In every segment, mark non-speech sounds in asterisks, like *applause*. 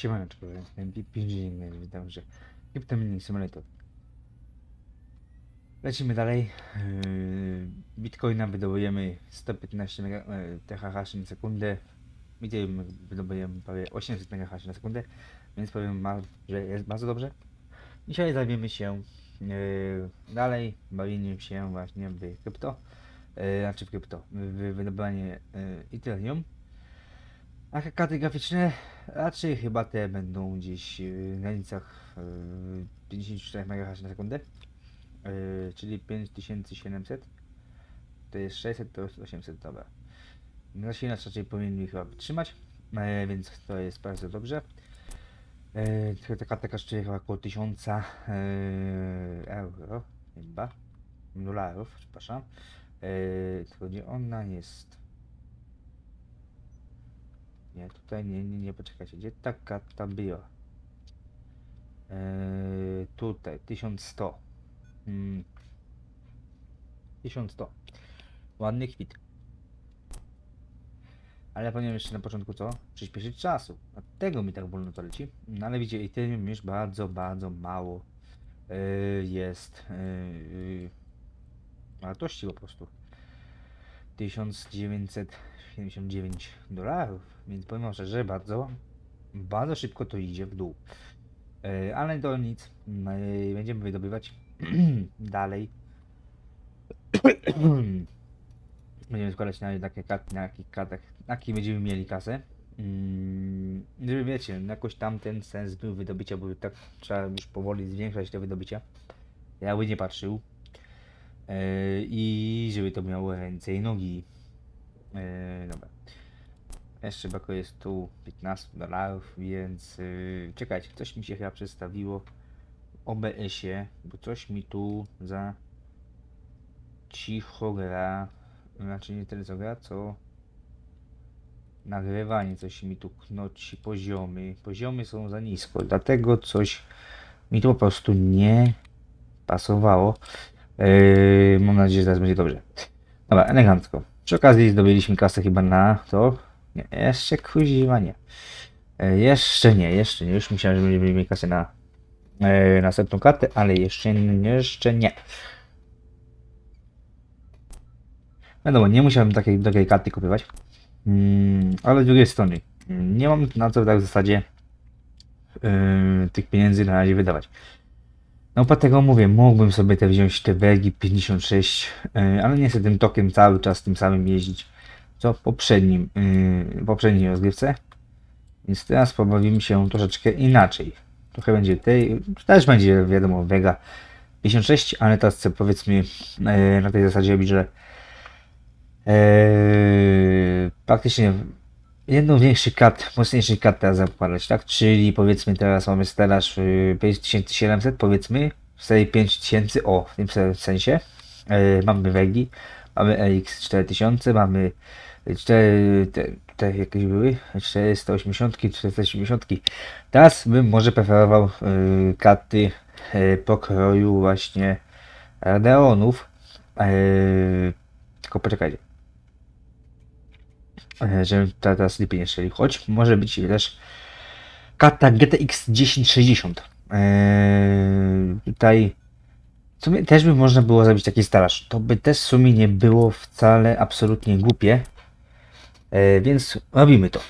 Siemaneczko, pięć witam, że Cryptomini Simulator. Lecimy dalej. Yy, Bitcoina wydobujemy 115 mega- e, THH na sekundę. Ethereum wydobujemy prawie 800 MHz na sekundę, więc powiem, że jest bardzo dobrze. Dzisiaj zajmiemy się yy, dalej bawieniem się właśnie w krypto, yy, znaczy w krypto, w wydobywanie Ethereum. A karty graficzne raczej chyba te będą gdzieś yy, w granicach yy, 54 MHz na sekundę, yy, czyli 5700. To jest 600, to jest 800, dobra. Zasilacz raczej powinien chyba wytrzymać, yy, więc to jest bardzo dobrze. Yy, tylko ta karta kosztuje chyba około 1000 yy, euro, chyba, dolarów, przepraszam. Tylko gdzie ona jest? Nie, tutaj nie, nie, nie, poczekajcie, gdzie ta karta była? Eee, tutaj, 1100. Mm. 1100. Ładny kwit. Ale powinien jeszcze na początku co? Przyspieszyć czasu. Dlatego mi tak wolno to leci. No ale widzicie, Ethereum już bardzo, bardzo mało eee, jest eee, wartości po prostu. 1979 dolarów, więc powiem szczerze, bardzo, bardzo szybko to idzie w dół. E, ale to nic, e, będziemy wydobywać *clears throat* dalej. *clears throat* będziemy składać na takie karty, na jakich kartach, na jakich będziemy mieli kasę. Mm, żeby wiecie, jakoś tam ten sens był wydobycia, bo tak trzeba już powoli zwiększać te wydobycia. Ja by nie patrzył. E, I żeby to miało ręce i nogi. E, dobra. Jeszcze brakuje jest tu 15 dolarów, więc yy, czekajcie, coś mi się chyba przedstawiło w OBS-ie, bo coś mi tu za cicho gra, znaczy nie tyle co gra, co nagrywanie, coś mi tu knoci poziomy, poziomy są za nisko, dlatego coś mi tu po prostu nie pasowało. Yy, mam nadzieję, że teraz będzie dobrze. Dobra, elegancko. Przy okazji zdobyliśmy kasę chyba na to. Nie, jeszcze kuziwa nie. E, jeszcze nie, jeszcze nie. Już myślałem, że będziemy mieli kasę na e, następną kartę, ale jeszcze, jeszcze nie. Wiadomo, nie musiałem takiej, takiej karty kupować. Mm, ale z drugiej strony, nie mam na co tak w zasadzie e, tych pieniędzy na razie wydawać. No po tego mówię, mógłbym sobie te wziąć te Belgi 56, yy, ale nie chcę tym tokiem cały czas tym samym jeździć, co w poprzednim, yy, poprzedniej rozgrywce. Więc teraz pobawimy się troszeczkę inaczej. Trochę będzie tej, też będzie wiadomo Vega 56, ale teraz chcę powiedzmy yy, na tej zasadzie robić, że yy, praktycznie jedną większy kat, mocniejszy kat teraz zakładać, tak? Czyli powiedzmy teraz mamy stelaż y, 5700, powiedzmy, w serii 5000, o, w tym se- sensie. E, mamy Wegi, mamy RX 4000, mamy 4, te, te jakieś były, 480, 480. Teraz bym może preferował y, karty y, pokroju właśnie Radeonów. E, tylko poczekajcie e, żebym teraz lepiej nie strzelił. Choć może być też karta GTX 1060. Eee, tutaj w sumie też by można było zrobić taki staraż. To by też w sumie nie było wcale absolutnie głupie. Eee, więc robimy to.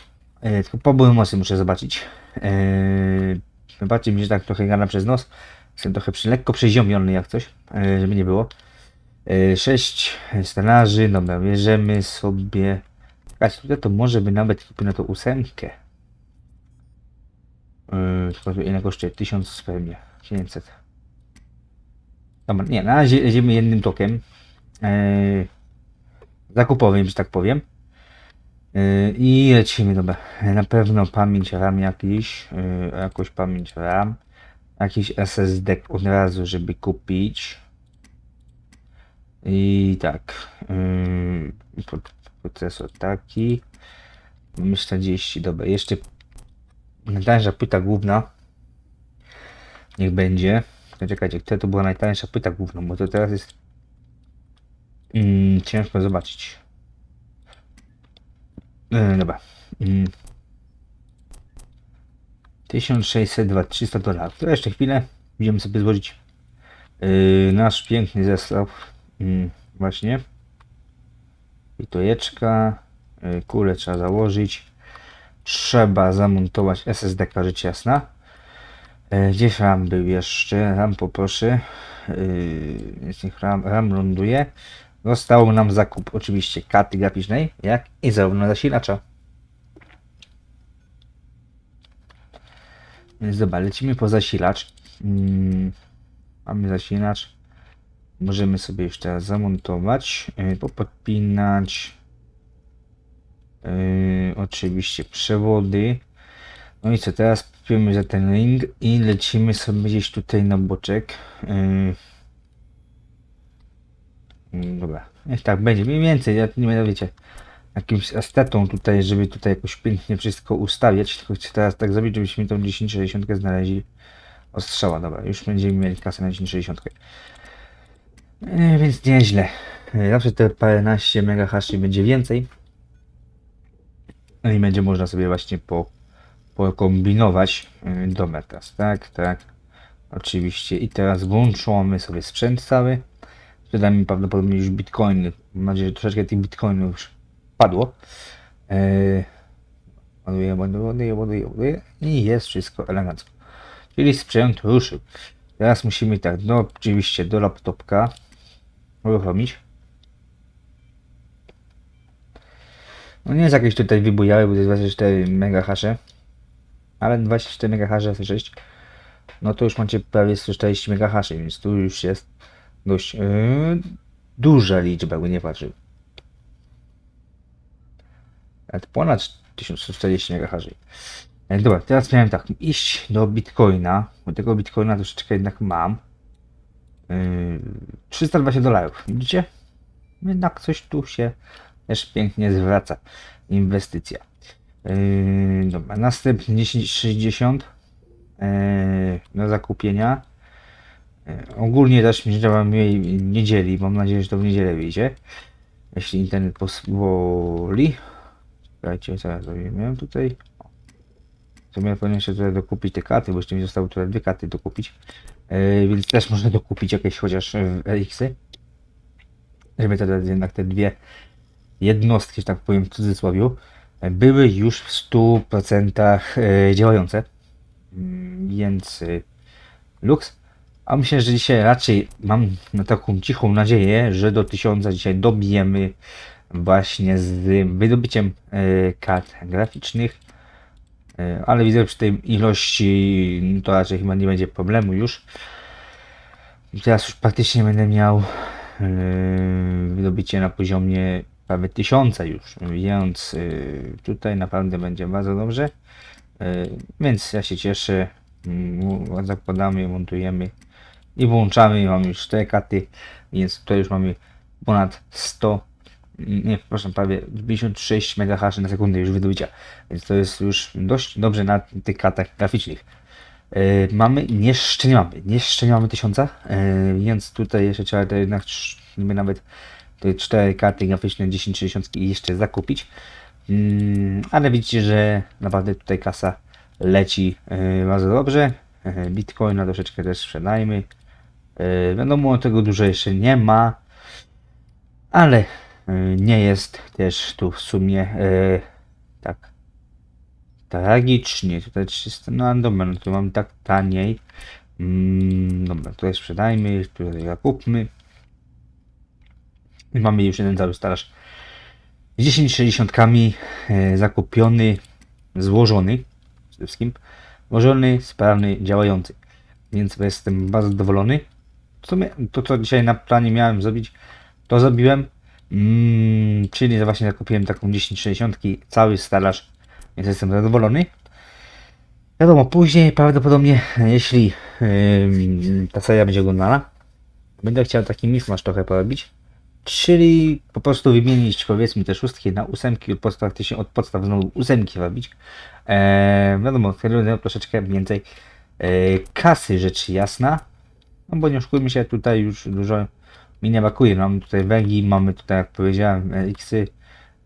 Eee, tylko pobyły mocy muszę zobaczyć. Eee, wybaczcie mi, że tak trochę gana przez nos. Jestem trochę przy, lekko przeziąbiony jak coś, eee, żeby nie było. Eee, 6 stelaży, dobra, bierzemy sobie Słuchajcie, tutaj to może by nawet kupił na to ósemkę. Yy, tylko ile kosztuje? 1000 pewnie. 900. Dobra, nie, na razie jedziemy jednym tokiem. Yy, zakupowym, że tak powiem. Yy, I lecimy, dobra. Na pewno pamięć RAM jakiś, yy, jakąś pamięć RAM. Jakiś SSD od razu, żeby kupić. I tak. Yy, procesor taki. Mamy 40, dobra. Jeszcze najtańsza płyta główna. Niech będzie. Czekajcie, która to była najtańsza płyta główna, bo to teraz jest mm, ciężko zobaczyć. Yy, dobra. Mm. 1602, 300 dolarów. To jeszcze chwilę. Będziemy sobie złożyć yy, nasz piękny zestaw. Yy, właśnie. I to jeczka. Yy, kulę trzeba założyć. Trzeba zamontować SSD, rzecz jasna. Yy, gdzieś RAM był jeszcze. RAM poproszę. Więc niech RAM, RAM ląduje. Został nam zakup oczywiście karty graficznej, jak i zarówno zasilacza. Więc dobra, lecimy po zasilacz. Mm, mamy zasilacz. Możemy sobie już teraz zamontować, yy, popodpinać. Yy, oczywiście przewody. No i co, teraz kupiemy za ten ring i lecimy sobie gdzieś tutaj na boczek. Yy, Dobra, niech tak będzie, mniej więcej, ja nie będę, wiecie, jakimś estetą tutaj, żeby tutaj jakoś pięknie wszystko ustawiać, tylko chcę teraz tak zrobić, żebyśmy tą 1060 znaleźli ostrzała, dobra, już będziemy mieli kasę na 1060. E, więc nieźle, E, zawsze te paręnaście megahaszy będzie więcej no i będzie można sobie właśnie po, pokombinować e, do metas, tak, tak, oczywiście i teraz włączamy sobie sprzęt cały, Sprzeda mi prawdopodobnie już bitcoiny. Mam nadzieję, że troszeczkę tych bitcoinów już padło. Eee, i jest wszystko elegancko. Czyli sprzęt ruszył. Teraz musimy tak, no oczywiście do laptopka uruchomić. No nie jest jakieś tutaj wybujały, bo to jest 24 mega hasze. Ale 24 mega hasze C6 no to już macie prawie 140 mega haszy, więc tu już jest dość yy, duża liczba, by nie patrzył. Nawet ponad 1140 MHz. E, Dobra, teraz miałem tak, iść do Bitcoina, bo tego Bitcoina troszeczkę jednak mam. Yy, 320 dolarów, widzicie? Jednak coś tu się też pięknie zwraca. Inwestycja. Yy, dobra, następny 1060 yy, do zakupienia. E, Ogólnie też mi działa miłej niedzieli. Mam nadzieję, że to w niedzielę wyjdzie. Jeśli internet pozwoli. Czekajcie, co ja zrobię? Miałem tutaj. W sumie powinien jeszcze tutaj dokupić te karty, bo jeszcze mi zostały tutaj dwie karty dokupić. Yy, więc też można dokupić jakieś chociaż e, RX-y. Żeby te, jednak te dwie jednostki, że tak powiem w cudzysłowie, e, były już w 100% e, działające. Mm, Więc e, Lux. A myślę, że dzisiaj raczej mam taką cichą nadzieję, że do 1000 dzisiaj dobijemy właśnie z wydobyciem e, kart graficznych. E, ale widzę, przy tej ilości no to raczej chyba nie będzie problemu już. Teraz już praktycznie będę miał e, wydobycie na poziomie prawie 1000 już, więc e, tutaj naprawdę będzie bardzo dobrze. Więc ja się cieszę. Mm, Zakładamy, montujemy i włączamy. Mamy już 4 karty, więc tutaj już mamy ponad 100, nie, przepraszam, prawie 56 MHz na sekundę już wydobycia. Więc to jest już dość dobrze na tych kartach graficznych. E, mamy, jeszcze nie mamy, jeszcze nie mamy 1000, e, więc tutaj jeszcze trzeba jednak nawet te 4 karty graficzne 1060 jeszcze zakupić. Mm, ale widzicie, że naprawdę tutaj kasa leci e, bardzo dobrze. E, Bitcoina troszeczkę też sprzedajmy. E, Wiadomo, tego dużo jeszcze nie ma, ale nie jest też tu w sumie e, tak tragicznie. Tutaj 300, no dobra, no to mam tak taniej. Mm, dobra, tutaj sprzedajmy, tutaj zakupmy. I mamy już jeden cały staraż z 1060 e, zakupiony, złożony przede wszystkim. Złożony, sprawny, działający. Więc jestem bardzo zadowolony. W sumie to, co dzisiaj na planie miałem zrobić, to zrobiłem. Mm, czyli właśnie zakupiłem taką 1060, cały stelaż, więc jestem zadowolony. Wiadomo, później prawdopodobnie, jeśli yy, ta seria będzie oglądana, będę chciał taki mismasz trochę porobić. Czyli po prostu wymienić powiedzmy te szóstki na ósemki, od podstaw, od podstaw znowu ósemki robić. Eee, wiadomo, wtedy troszeczkę więcej e, kasy, rzecz jasna. No bo nie oszukujmy się, tutaj już dużo mi nie brakuje. Mamy tutaj wegi, mamy tutaj, jak powiedziałem, RX-y.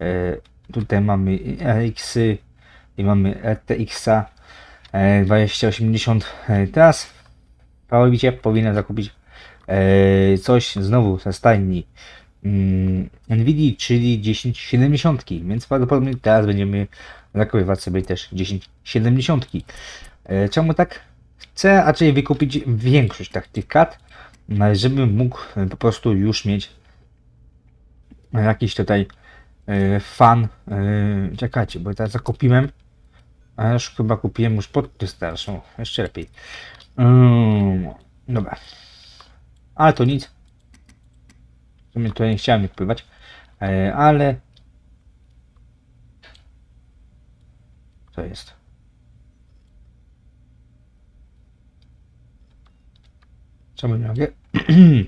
E, tutaj mamy RX-y i mamy RTX-a. e, 2080. E, Teraz prawowicie powinien zakupić e, coś znowu ze stajni mm, Nvidia, czyli 1070, więc prawdopodobnie teraz będziemy zakupywać sobie też 1070. E, Czemu tak? Chcę raczej wykupić większość tak, tych kart, żebym mógł e, po prostu już mieć jakiś tutaj e, fan. E, czekajcie, bo teraz zakupiłem, a już chyba kupiłem już pod starszą, jeszcze lepiej. Mm, dobra. Ale to nic. W tutaj nie chciałem wpływać, e, ale to jest. Czemu nie mogę? *clears throat*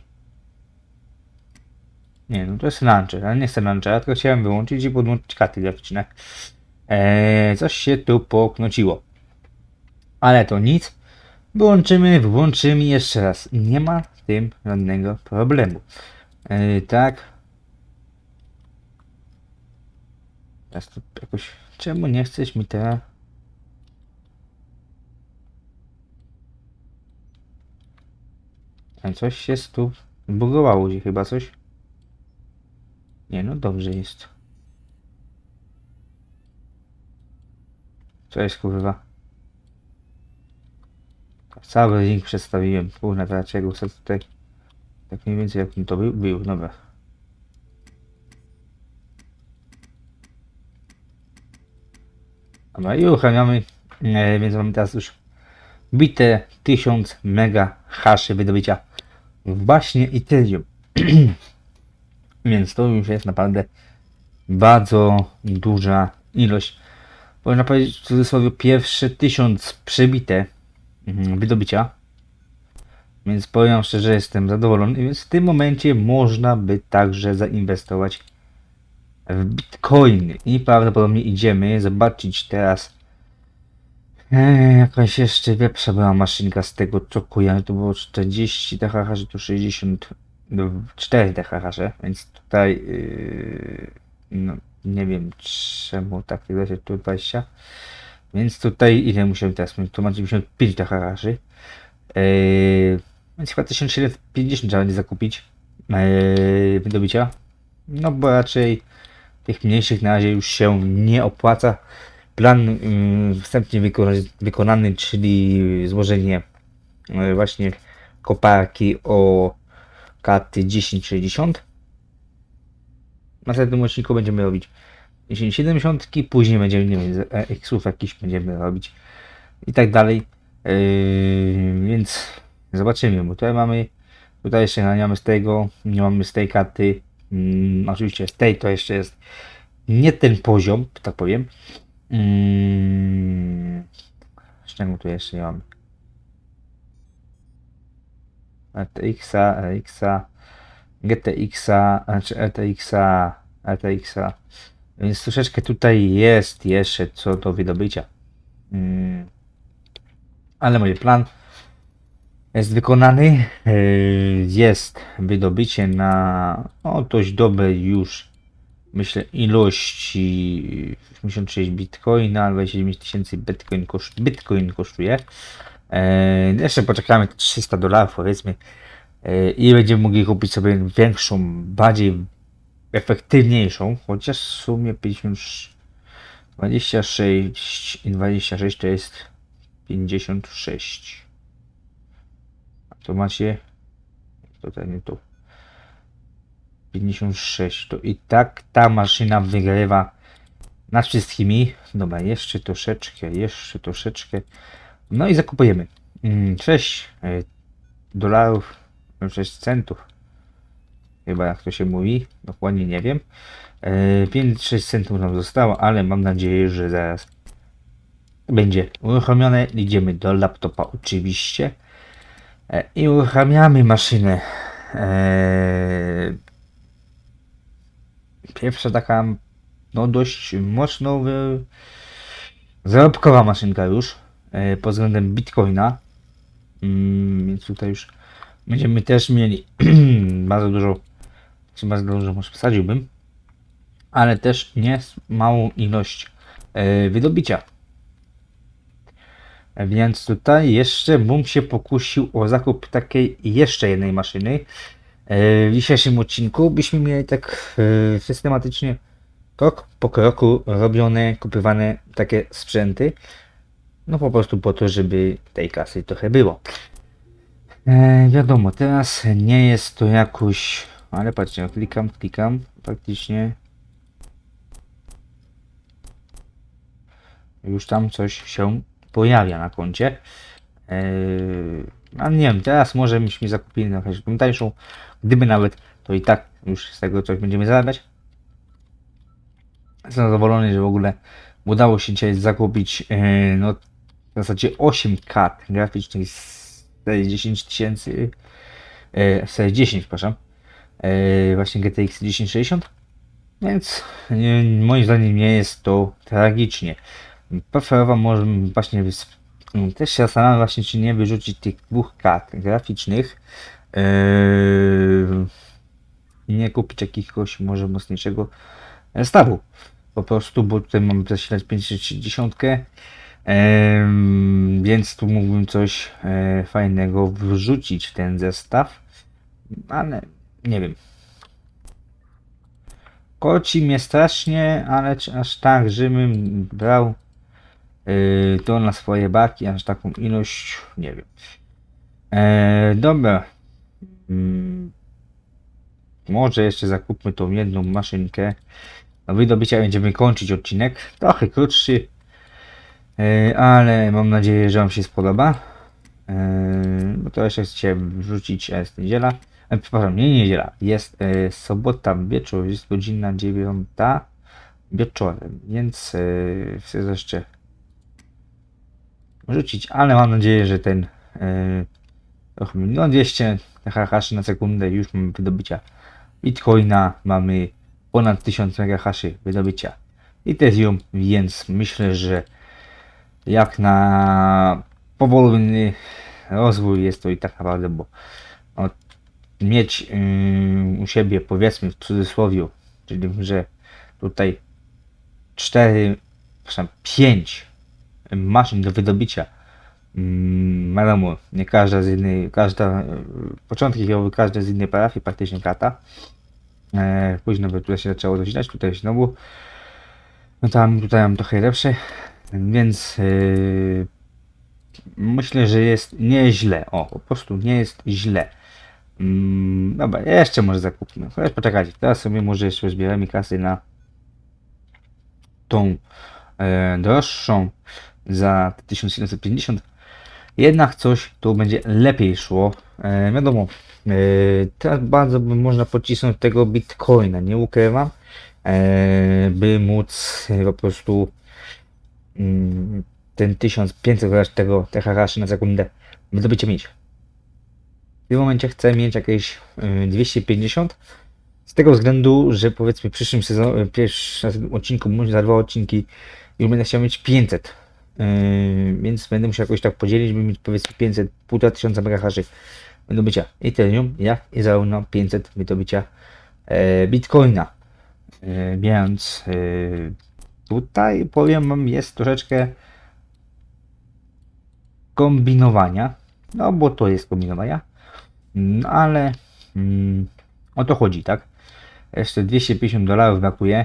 nie, no to jest launcher, ale nie chcę launchera, tylko chciałem wyłączyć i podłączyć karty graficzne. Eee, coś się tu poknociło. Ale to nic. Wyłączymy, włączymy jeszcze raz. Nie ma z tym żadnego problemu. Eee, tak. Teraz to jakoś... Czemu nie chcesz mi teraz... coś się tu bugowało się chyba coś. Nie no dobrze jest. Co jest kurwa? Cały link przedstawiłem. Kurna dlaczego chcę tutaj. Tak mniej więcej jak to był, był, dobra. Dobra i uruchamiamy. E, więc mamy teraz już bite 1000 mega haszy wydobycia właśnie Ethereum. *clears throat* Więc to już jest naprawdę bardzo duża ilość. Można powiedzieć w cudzysłowie pierwsze 1000 przebite mhm, wydobycia. Więc powiem szczerze, jestem zadowolony. Więc w tym momencie można by także zainwestować w bitcoiny. I prawdopodobnie idziemy zobaczyć teraz Eee, jakaś jeszcze lepsza była maszynka z tego co kojarzę, to było 40 THH, to 64 THH, więc tutaj yy, no, nie wiem czemu tak ile się tu 20 więc tutaj ile musiałem teraz? Mieć, tu mam 95 THH yy, więc chyba 1750 trzeba będzie zakupić yy, wydobycia. No bo raczej tych mniejszych na razie już się nie opłaca plan y, wstępnie wykona- wykonany, czyli złożenie y, właśnie koparki o karty 1060. W następnym odcinku będziemy robić 1070, później będziemy, nie wiem, z X-ów jakiś będziemy robić i tak dalej. Yy, więc zobaczymy, bo tutaj mamy, tutaj jeszcze nie mamy z tego, nie mamy z tej karty, mm, oczywiście z tej to jeszcze jest nie ten poziom, tak powiem, Mm. Z czego tu jeszcze mam? RTX-a, RX-a, GTX-a, znaczy RTX-a, RTX-a. Więc troszeczkę tutaj jest jeszcze co do wydobycia. Mm. Ale mój plan jest wykonany. Yy, Jest wydobycie na o, dość dobrej już myślę, ilości 86 bitcoina, albo 29 tysięcy bitcoin, koszt, bitcoin kosztuje. E, jeszcze poczekamy 300 dolarów powiedzmy e, i będziemy mogli kupić sobie większą, bardziej efektywniejszą, chociaż w sumie 50, 26 i 26 to jest 56. A to macie, tutaj nie tu. 56. To i tak ta maszyna wygrywa nad wszystkimi. Dobra, jeszcze troszeczkę, jeszcze troszeczkę. No i zakupujemy. 6 mm, e, dolarów, 6 centów. Chyba jak to się mówi, dokładnie nie wiem. 5-6 e, centów nam zostało, ale mam nadzieję, że zaraz będzie uruchomione. Idziemy do laptopa oczywiście e, i uruchamiamy maszynę pierwsza taka no dość mocno y, zarobkowa maszynka już y, pod względem bitcoina. Mm, więc tutaj już będziemy też mieli *clears throat* bardzo dużo, czy bardzo dużo może wsadziłbym, ale też nie małą ilość y, wydobycia. Więc tutaj jeszcze bym się pokusił o zakup takiej jeszcze jednej maszyny. E, W dzisiejszym odcinku byśmy mieli tak e, systematycznie krok po kroku robione, kupywane takie sprzęty. No po prostu po to, żeby tej kasy trochę było. E, wiadomo, teraz nie jest to jakoś... Ale patrzcie, klikam, klikam, praktycznie już tam coś się pojawia na koncie. Yy, a nie wiem, teraz może byśmy zakupili na jakąś tańszą. Gdyby nawet, to i tak już z tego coś będziemy zarabiać. Jestem zadowolony, że w ogóle udało się dzisiaj zakupić yy, no, w zasadzie 8 kart graficznych z serii 10 tysięcy, yy, serii 10, przepraszam, yy, właśnie GTX 1060. Więc nie, moim zdaniem nie jest to tragicznie. Preferował może właśnie też się zastanawiam właśnie, czy nie wyrzucić tych dwóch kart graficznych yy, nie kupić jakiegoś może mocniejszego zestawu. Po prostu, bo tutaj mamy zasilać 560, yy, więc tu mógłbym coś yy, fajnego wrzucić w ten zestaw, ale nie wiem. Koci mnie strasznie, ale aż tak, żebym brał to na swoje baki, aż taką ilość, nie wiem. E, dobra. Mm, może jeszcze zakupmy tą jedną maszynkę. Do wydobycia będziemy kończyć odcinek. Trochę krótszy, e, ale mam nadzieję, że Wam się spodoba. E, bo to jeszcze chcę wrzucić, a jest niedziela. E, przepraszam, nie niedziela, jest e, sobota wieczór, jest godzina dziewiąta wieczorem, więc e, chcę jeszcze rzucić, ale mam nadzieję, że ten mniej, no 200 hash na sekundę już mamy wydobycia Bitcoina, mamy ponad 1000 megahaszy wydobycia Ethereum, więc myślę, że jak na powolny rozwój jest to i tak naprawdę, bo mieć yy, u siebie powiedzmy w cudzysłowie, czyli że tutaj 4, przepraszam, 5 maszyn do wydobycia. Mm, wiadomo, nie każda z innej, każda, początki chyba każda z innej parafii praktycznie kata. E, później by się zaczęło docinać, tutaj znowu. No tam, tutaj mam trochę lepsze, więc yy, myślę, że jest nieźle. O, po prostu nie jest źle. Mm, dobra, jeszcze może zakupmy. Chociaż poczekajcie, teraz sobie może jeszcze zbieramy kasy na tą e, droższą za 1750. Jednak coś tu będzie lepiej szło. E, wiadomo, e, teraz bardzo by można pocisnąć tego bitcoina, nie ukrywam, e, by móc e, po prostu mm, ten 1500 chociaż tego THH na sekundę wydobycie mieć. W tym momencie chcę mieć jakieś y, 250. Z tego względu, że powiedzmy w przyszłym sezonie, pierwszym odcinku, bądź za dwa odcinki, już będę chciał mieć 500. Yy, więc będę musiał jakoś tak podzielić, by mieć powiedzmy 500, 1500 megahaszy wydobycia Ethereum, jak i zarówno 500 wydobycia e, Bitcoina. E, więc e, tutaj powiem wam, jest troszeczkę kombinowania. No bo to jest kombinowania. No ale mm, o to chodzi, tak? Jeszcze 250 dolarów brakuje.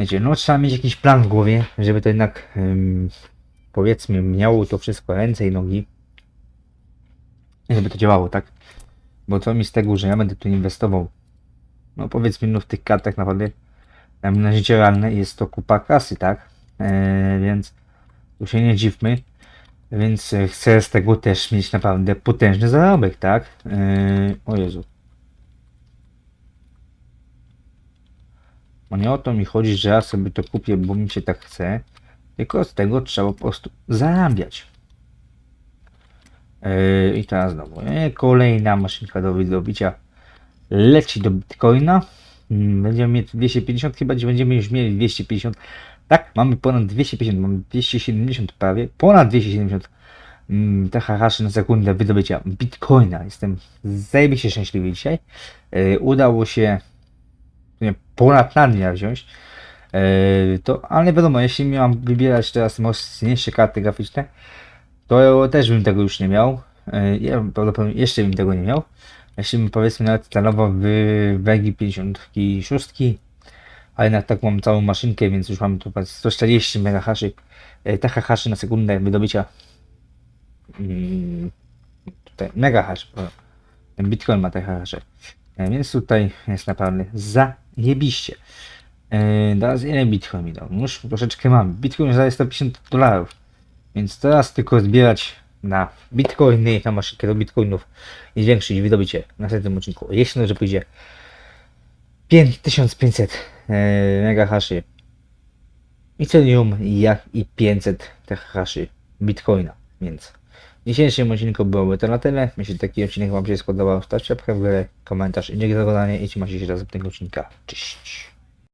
Wiecie, no trzeba mieć jakiś plan w głowie, żeby to jednak ym, powiedzmy miało to wszystko ręce i nogi. Żeby to działało, tak? Bo co mi z tego, że ja będę tu inwestował? No powiedzmy, no w tych kartach naprawdę na, życie realne jest to kupa kasy, tak? Eee, więc tu się nie dziwmy. Więc chcę z tego też mieć naprawdę potężny zarobek, tak? Yy, o Jezu. Bo nie o to mi chodzi, że ja sobie to kupię, bo mi się tak chce. Tylko z tego trzeba po prostu zarabiać. Yy, I teraz znowu. Yy, kolejna maszynka do wydobycia leci do Bitcoina. Yy, będziemy mieć 250, chyba że będziemy już mieli 250. Tak, mamy ponad 250, mamy 270 prawie, ponad 270 mm, THH na sekundę wydobycia Bitcoina. Jestem zajebiście szczęśliwy dzisiaj. Yy, udało się nie, ponad na dnia wziąć. E, to, ale wiadomo, jeśli miałam wybierać teraz mocniejsze karty graficzne, to też bym tego już nie miał. E, ja prawdopodobnie jeszcze bym tego nie miał. Jeśli bym powiedzmy nawet celowo w Wegi 56, ale jednak tak mam całą maszynkę, więc już mam tu 140 megahaszy, e, terahaszy na sekundę wydobycia. Mm, tutaj megahash, bo Bitcoin ma. E, Więc tutaj jest naprawdę zajebiście. E, Teraz ile Bitcoin mi dał? Już troszeczkę mam. Bitcoin za 150 dolarów. Więc teraz tylko zbierać na Bitcoiny, na maszynkę do Bitcoinów i zwiększyć wydobycie w następnym odcinku. Jeśli dobrze pójdzie 5500 e, megahaszy Ethereum, jak i 500 terahaszy Bitcoina. Więc w dzisiejszym odcinku byłoby to na tyle. Jeśli taki odcinek Wam się spodobał, stawcie łapkę w górę, komentarz i nie zagadanie i trzymajcie się do następnego odcinka. Cześć!